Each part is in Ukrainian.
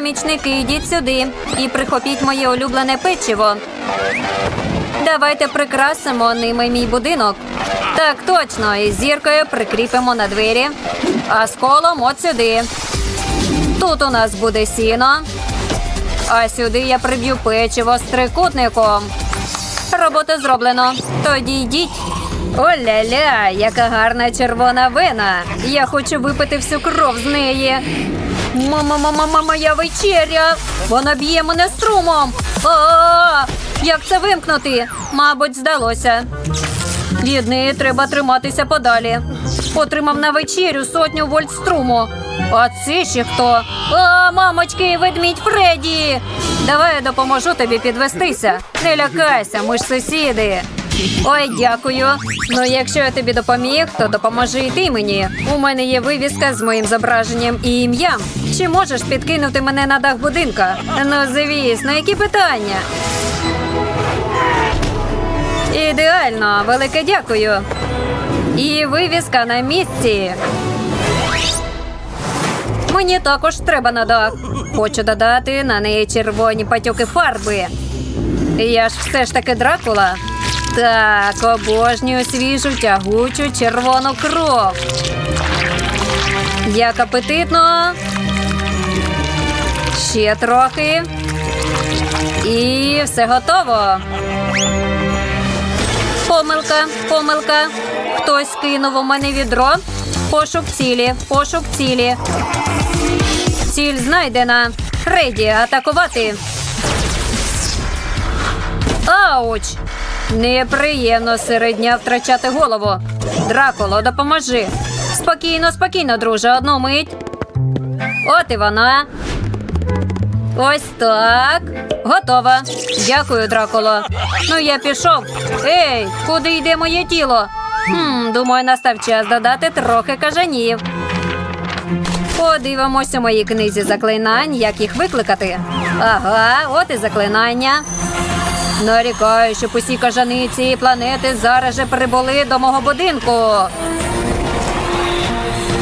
Помічники, йдіть сюди і прихопіть моє улюблене печиво. Давайте прикрасимо ними мій будинок. Так, точно, і зіркою прикріпимо на двері, а з колом от сюди. Тут у нас буде сіно, а сюди я приб'ю печиво з трикутником. Робота зроблено. Тоді йдіть. Оля-ля, яка гарна червона вена. Я хочу випити всю кров з неї. Мама, мама, мама, моя вечеря. Вона б'є мене струмом. А, як це вимкнути? Мабуть, здалося. Від треба триматися подалі. Отримав на вечерю сотню вольт струму. А це ще хто? А, мамочки, ведмідь Фредді! Давай я допоможу тобі підвестися. Не лякайся, ми ж сусіди. Ой, дякую. Ну, якщо я тобі допоміг, то допоможи і ти мені. У мене є вивіска з моїм зображенням і ім'ям. Чи можеш підкинути мене на дах будинка? Ну, звісно, які питання? Ідеально, велике дякую. І вивіска на місці. Мені також треба на дах. Хочу додати на неї червоні патьоки фарби. Я ж все ж таки Дракула. Так, обожнюю свіжу тягучу червону кров. Як апетитно. Ще трохи. І все готово. Помилка, помилка. Хтось кинув у мене відро. Пошук цілі, пошук цілі. Ціль знайдена. Фредді, атакувати. Ауч! Неприємно серед дня втрачати голову. Дракуло, допоможи. Спокійно, спокійно, друже, одну мить. От і вона. Ось так. Готова. Дякую, Дракуло. Ну, я пішов. Ей, куди йде моє тіло? Хм, думаю, настав час додати трохи кажанів. Подивимося у моїй книзі заклинань, як їх викликати. Ага, от і заклинання. Нарікаю, щоб усі кажани цієї планети зараз же прибули до мого будинку.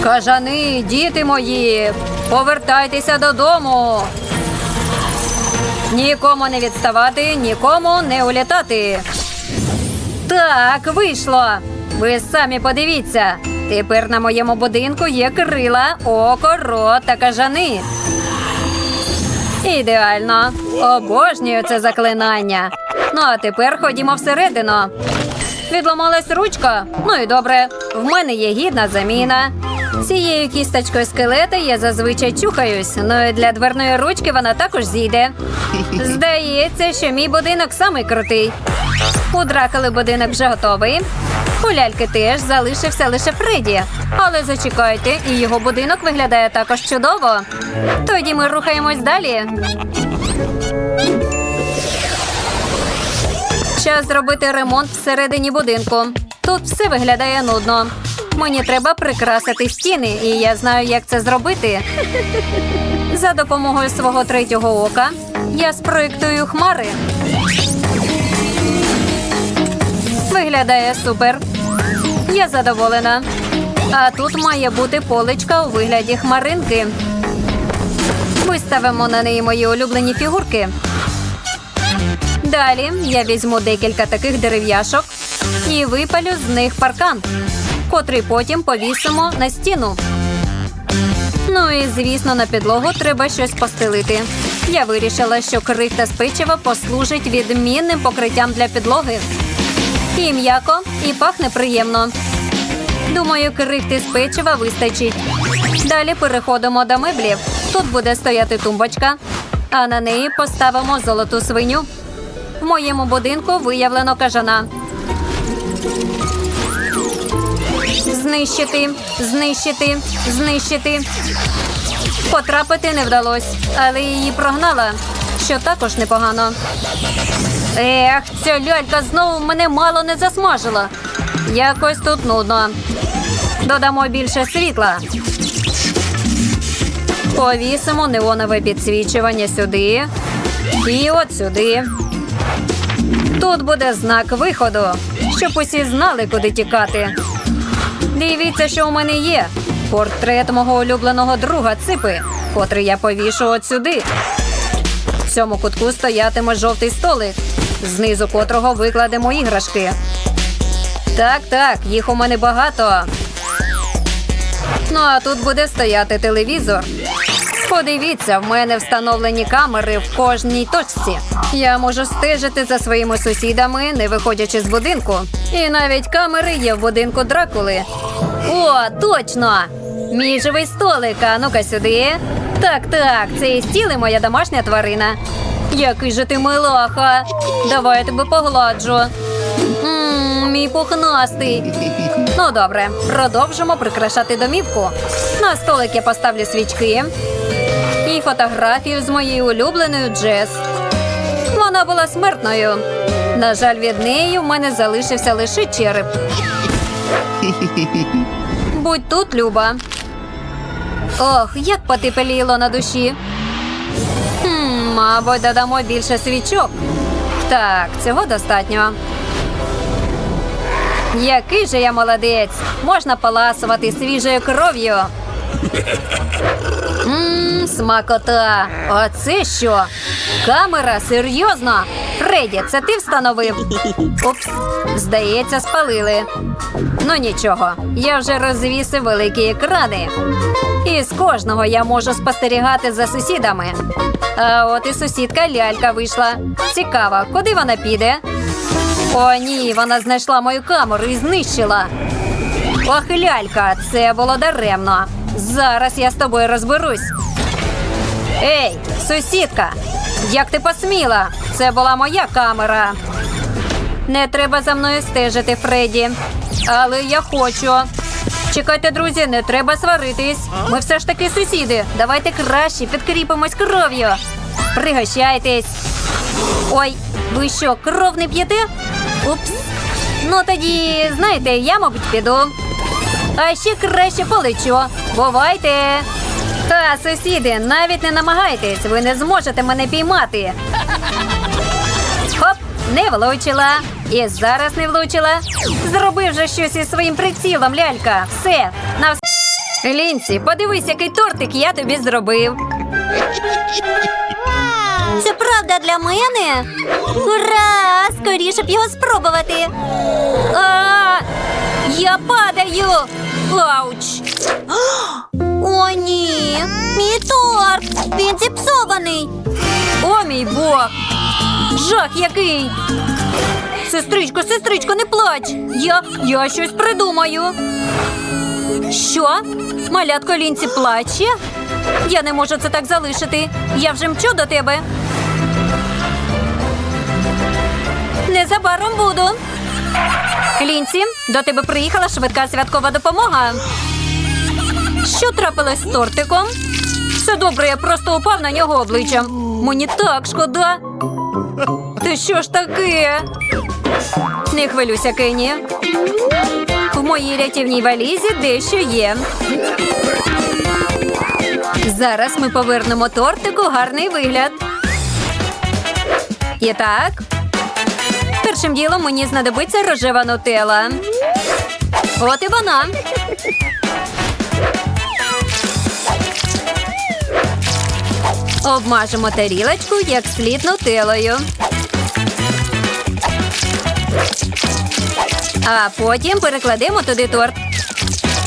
Кажани, діти мої, повертайтеся додому. Нікому не відставати, нікому не улітати. Так, вийшло. Ви самі подивіться. Тепер на моєму будинку є крила, око, рот та кажани. Ідеально. Обожнюю це заклинання. Ну а тепер ходімо всередину. Відламалась ручка. Ну і добре. В мене є гідна заміна. Цією кісточкою скелета я зазвичай чухаюсь, ну і для дверної ручки вона також зійде. Здається, що мій будинок самий крутий. У дракали будинок вже готовий. У ляльки теж залишився лише Фредді. Але зачекайте, і його будинок виглядає також чудово. Тоді ми рухаємось далі. Час зробити ремонт всередині будинку. Тут все виглядає нудно. Мені треба прикрасити стіни, і я знаю, як це зробити. За допомогою свого третього ока я спроєктую хмари. Виглядає супер. Я задоволена. А тут має бути поличка у вигляді хмаринки. Виставимо на неї мої улюблені фігурки. Далі я візьму декілька таких дерев'яшок і випалю з них паркан, котрий потім повісимо на стіну. Ну і звісно, на підлогу треба щось постелити. Я вирішила, що крихта з печива послужить відмінним покриттям для підлоги. І м'яко, і пахне приємно. Думаю, крихти з печива вистачить. Далі переходимо до меблів. Тут буде стояти тумбочка, а на неї поставимо золоту свиню. В моєму будинку виявлено кажана. Знищити, знищити, знищити. Потрапити не вдалося, але її прогнала, що також непогано. Ех, ця лялька знову мене мало не засмажила. Якось тут нудно. Додамо більше світла. Повісимо неонове підсвічування сюди і от сюди. Тут буде знак виходу, щоб усі знали, куди тікати. Дивіться, що у мене є. Портрет мого улюбленого друга ципи. котрий я повішу от сюди. В цьому кутку стоятиме жовтий столик, знизу котрого викладемо іграшки. Так, так, їх у мене багато. Ну а тут буде стояти телевізор. Подивіться, в мене встановлені камери в кожній точці. Я можу стежити за своїми сусідами, не виходячи з будинку. І навіть камери є в будинку Дракули. О, точно! Мій живий столик, а ну-ка сюди. Так, так, це і стіл і моя домашня тварина. Який же ти милаха. Давай я тебе погладжу. Мм, мій пухнастий. Ну добре, продовжимо прикрашати домівку. На столик я поставлю свічки і фотографію з моєю улюбленою Джес. Вона була смертною. На жаль, від неї в мене залишився лише череп. Будь тут, Люба. Ох, як потепліло на душі. Хм, мабуть, додамо більше свічок. Так, цього достатньо. Який же я молодець! Можна поласувати свіжою кров'ю. Ммм, смакота. А це що? Камера, серйозно? Фредді, це ти встановив? Упс, здається, спалили. Ну нічого, я вже розвісив великі екрани. І з кожного я можу спостерігати за сусідами. А от і сусідка лялька вийшла. Цікаво, куди вона піде? О, ні, вона знайшла мою камеру і знищила. Ох, лялька, це було даремно. Зараз я з тобою розберусь. Ей, сусідка, як ти посміла? Це була моя камера. Не треба за мною стежити, Фредді. Але я хочу. Чекайте, друзі, не треба сваритись. Ми все ж таки сусіди. Давайте краще підкріпимось кров'ю. Пригощайтесь. Ой, ви що, кров не п'єте? Упс. Ну тоді, знаєте, я, мабуть, піду. А ще краще полечу. Бувайте. Та, сусіди, навіть не намагайтесь, ви не зможете мене піймати. Хоп, не влучила. І зараз не влучила. Зроби вже щось із своїм прицілом, лялька. Все, на вс... Лінці, подивись, який тортик я тобі зробив. Це правда для мене? Ура! Скоріше б його спробувати. А, я падаю. Ауч. О, ні! Мій торт! Він зіпсований. О, мій Бог! Жах який! Сестричко, сестричко, не плач! Я, я щось придумаю. Що? Малятко лінці плаче? Я не можу це так залишити. Я вже мчу до тебе. Незабаром буду. Лінці, до тебе приїхала швидка святкова допомога. Що трапилось з тортиком? Все добре, я просто упав на нього обличчям. Мені так шкода. Ти що ж таке? Не хвилюйся, Кенні. В моїй рятівній валізі дещо є. Зараз ми повернемо тортику гарний вигляд. І так. Першим ділом мені знадобиться рожева нутела. От і вона. Обмажемо тарілочку як слід нутелою. А потім перекладемо туди торт.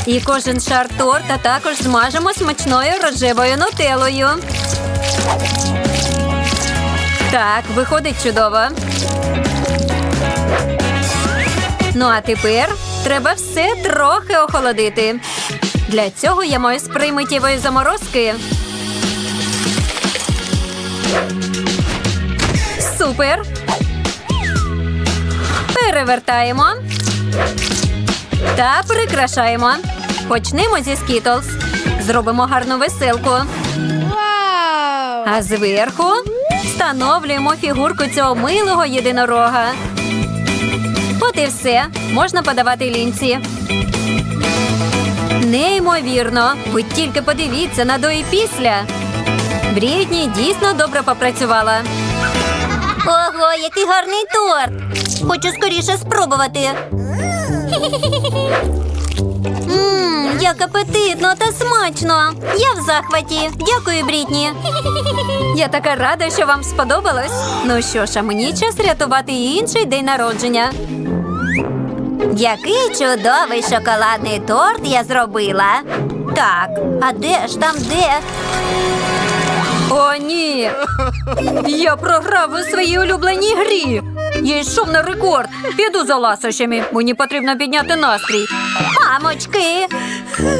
І кожен шар торта також змажемо смачною рожевою нутелою. Так, виходить чудово. Ну а тепер треба все трохи охолодити. Для цього я маю спрей миттєвої заморозки. Супер. Перевертаємо та прикрашаємо. Почнемо зі скітлз. Зробимо гарну веселку. А зверху встановлюємо фігурку цього милого єдинорога. От і все. Можна подавати лінці. Неймовірно. Ви тільки подивіться на до і після. Брітні дійсно добре попрацювала. Ого, який гарний торт! Хочу скоріше спробувати. Ммм, як апетитно та смачно. Я в захваті. Дякую, Брітні. Я така рада, що вам сподобалось. Ну що ж, а мені час рятувати і інший день народження. Який чудовий шоколадний торт я зробила. Так, а де ж там де? О, ні! Я програв у своїй улюбленій грі. Я йшов на рекорд. Піду за ласощами. Мені потрібно підняти настрій. Мамочки,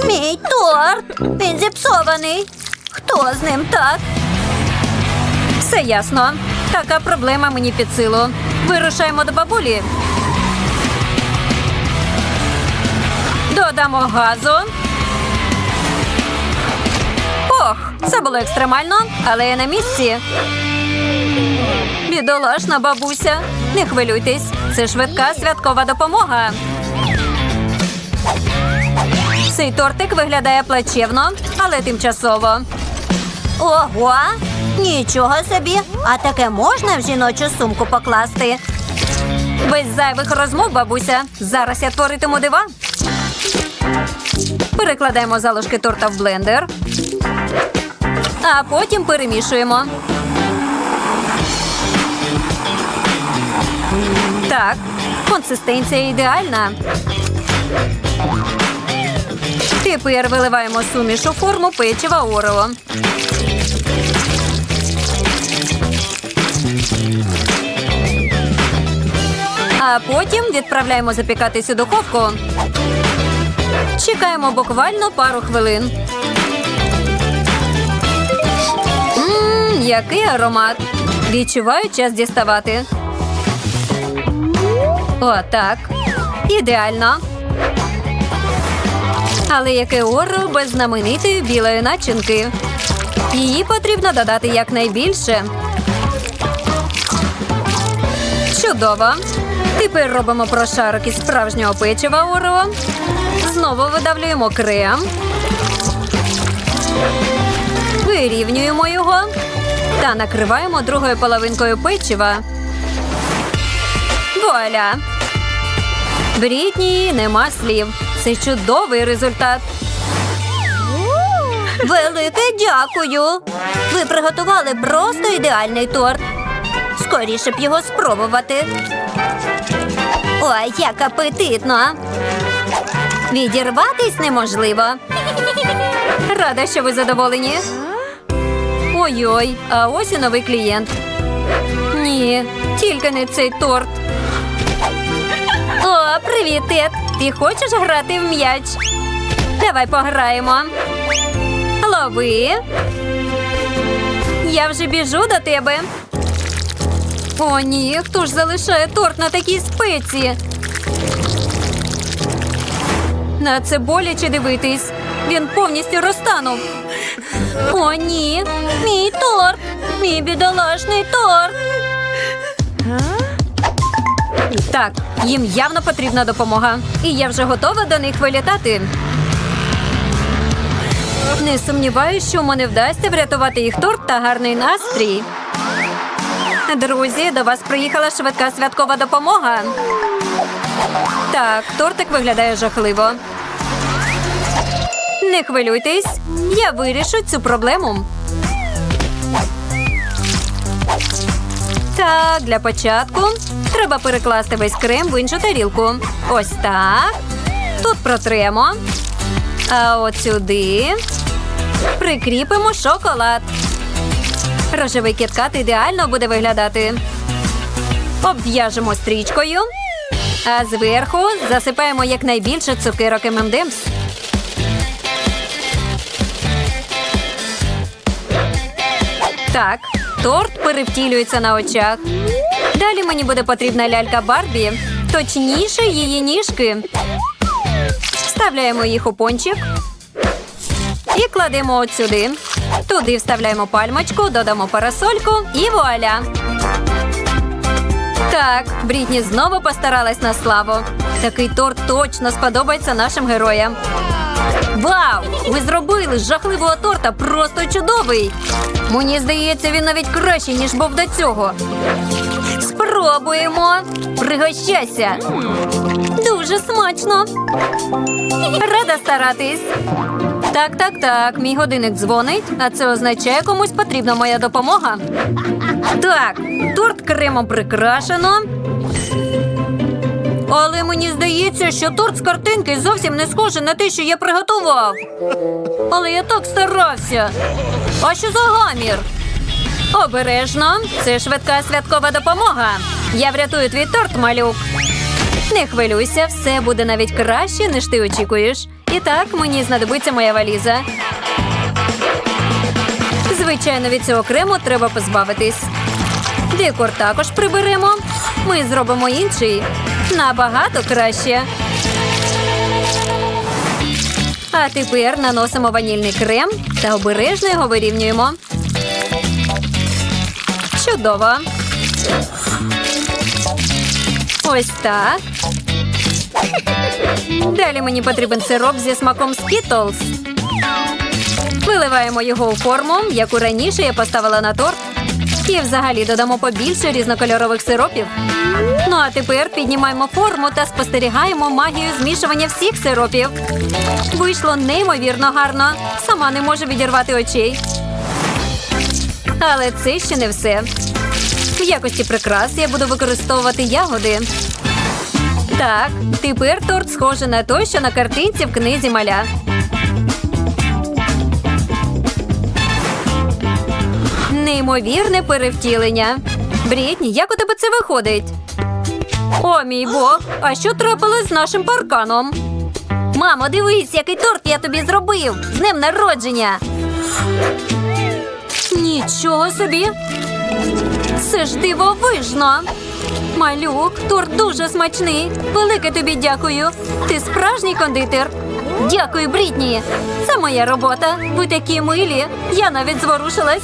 мій торт. Він зіпсований. Хто з ним так? Все ясно. Така проблема мені під силу. Вирушаємо до бабулі. Додамо газу. Ох, це було екстремально, але я на місці. Бідолашна бабуся. Не хвилюйтесь, це швидка святкова допомога. Цей тортик виглядає плачевно, але тимчасово. Ого, нічого собі. А таке можна в жіночу сумку покласти? Без зайвих розмов, бабуся. Зараз я творитиму дива. Перекладаємо залишки торта в блендер. А потім перемішуємо. Так, консистенція ідеальна. Тепер виливаємо суміш у форму печива Орео. А потім відправляємо запікатись у духовку. Чекаємо буквально пару хвилин. Ммм, який аромат. Відчуваю час діставати. О, так. Ідеально. Але яке оро без знаменитої білої начинки. Її потрібно додати якнайбільше. Чудово. Тепер робимо прошарок із справжнього печива Орео. Знову видавлюємо крем. Вирівнюємо його та накриваємо другою половинкою печива. Вуаля! Брітні нема слів. Це чудовий результат. Велике дякую. Ви приготували просто ідеальний торт. Скоріше б його спробувати. Ой, як апетитно. Відірватись неможливо. Рада, що ви задоволені. Ой-ой, а ось і новий клієнт. Ні, тільки не цей торт. О, привіт, Тед. Ти хочеш грати в м'яч? Давай пограємо. Лови. Я вже біжу до тебе. О, ні, хто ж залишає торт на такій спеці? На це боляче дивитись. Він повністю розтанув. О, ні. Мій торт. Мій бідолашний торт. Так, їм явно потрібна допомога. І я вже готова до них вилітати. Не сумніваюся, що мене вдасться врятувати їх торт та гарний настрій. Друзі, до вас приїхала швидка святкова допомога. Так, тортик виглядає жахливо. Не хвилюйтесь, я вирішу цю проблему. Так, для початку треба перекласти весь крем в іншу тарілку. Ось так. Тут протремо. А от сюди прикріпимо шоколад. Рожевий кіткат ідеально буде виглядати. Обв'яжемо стрічкою, а зверху засипаємо якнайбільше цукерок ММДМС. Так, торт перевтілюється на очах. Далі мені буде потрібна лялька Барбі, точніше її ніжки. Вставляємо їх у пончик і кладемо от сюди. Туди вставляємо пальмочку, додамо парасольку і вуаля. Так, Брітні знову постаралась на славу. Такий торт точно сподобається нашим героям. Вау! Ви зробили жахливого торта просто чудовий. Мені здається, він навіть кращий, ніж був до цього. Спробуємо. Пригощайся. Дуже смачно. Рада старатись. Так, так, так. Мій годинник дзвонить, а це означає, комусь потрібна моя допомога. Так, торт кремом прикрашено. Але мені здається, що торт з картинки зовсім не схожий на те, що я приготував. Але я так старався. А що за гамір? Обережно, це швидка святкова допомога. Я врятую твій торт, малюк. Не хвилюйся, все буде навіть краще, ніж ти очікуєш. І так, мені знадобиться моя валіза. Звичайно, від цього крему треба позбавитись. Декор також приберемо. Ми зробимо інший. Набагато краще. А тепер наносимо ванільний крем та обережно його вирівнюємо. Чудово. Ось так. Далі мені потрібен сироп зі смаком Skittles. Виливаємо його у форму, яку раніше я поставила на торт. І взагалі додамо побільше різнокольорових сиропів. Ну а тепер піднімаємо форму та спостерігаємо магію змішування всіх сиропів. Вийшло неймовірно гарно. Сама не можу відірвати очей. Але це ще не все. В якості прикрас я буду використовувати ягоди. Так, тепер торт схожий на той, що на картинці в книзі маля. Неймовірне перевтілення. Брітні, як у тебе це виходить? О, мій Бог, а що трапилось з нашим парканом? Мамо, дивись, який торт я тобі зробив. З днем народження. Нічого собі. Це ж дивовижно. Малюк, торт дуже смачний. Велике тобі дякую. Ти справжній кондитер. Дякую, Брітні. Це моя робота. Ви такі милі. Я навіть зворушилась.